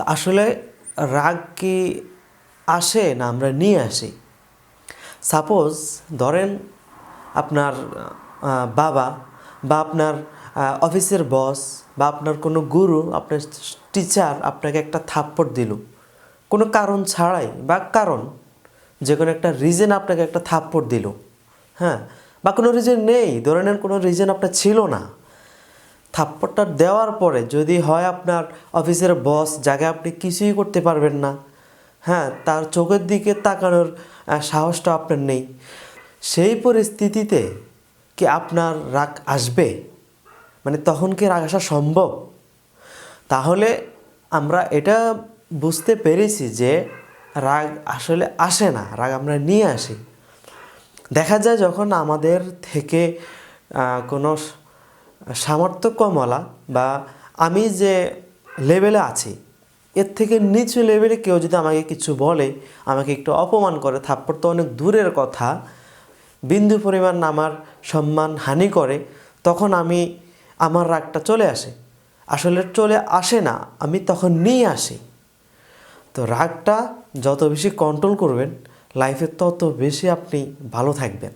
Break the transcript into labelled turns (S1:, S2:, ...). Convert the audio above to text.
S1: তো আসলে রাগ কি আসে না আমরা নিয়ে আসি? সাপোজ ধরেন আপনার বাবা বা আপনার অফিসের বস বা আপনার কোনো গুরু, আপনার টিচার আপনাকে একটা থাপ্পড় দিল। কোনো কারণ ছাড়াই বা কারণ, যে কোনো একটা রিজন আপনাকে একটা থাপ্পড় দিল। হ্যাঁ? বা কোনো রিজন নেই। ধরে নেন কোনো রিজন আপনার ছিল না। থাপ্পড়টা দেওয়ার পরে যদি হয় আপনার অফিসের বস, জায়গায় আপনি কিছুই করতে পারবেন না। হ্যাঁ তার চোখের দিকে তাকানোর সাহসটা আপনার নেই। সেই পরিস্থিতিতে কি আপনার রাগ আসবে? মানে তখন কি রাগ আসা সম্ভব? তাহলে আমরা এটা বুঝতে পেরেছি যে রাগ আসলে আসে না, রাগ আমরা নিয়ে আসি। দেখা যায় যখন আমাদের থেকে কোনো সামর্থ্য কমলা বা আমি যে লেভেলে আছি, এর থেকে নিচু লেভেলে কেউ যদি আমাকে কিছু বলে, আমাকে একটু অপমান করে, থাপ্পড় তো অনেক দূরের কথা, বিন্দু পরিমাণ আমার সম্মান হানি করে, তখন আমি, আমার রাগটা চলে আসে। আসলে চলে আসে না, আমি তখন নিয়ে আসি। তো রাগটা যত বেশি কন্ট্রোল করবেন লাইফে তত বেশি আপনি ভালো থাকবেন।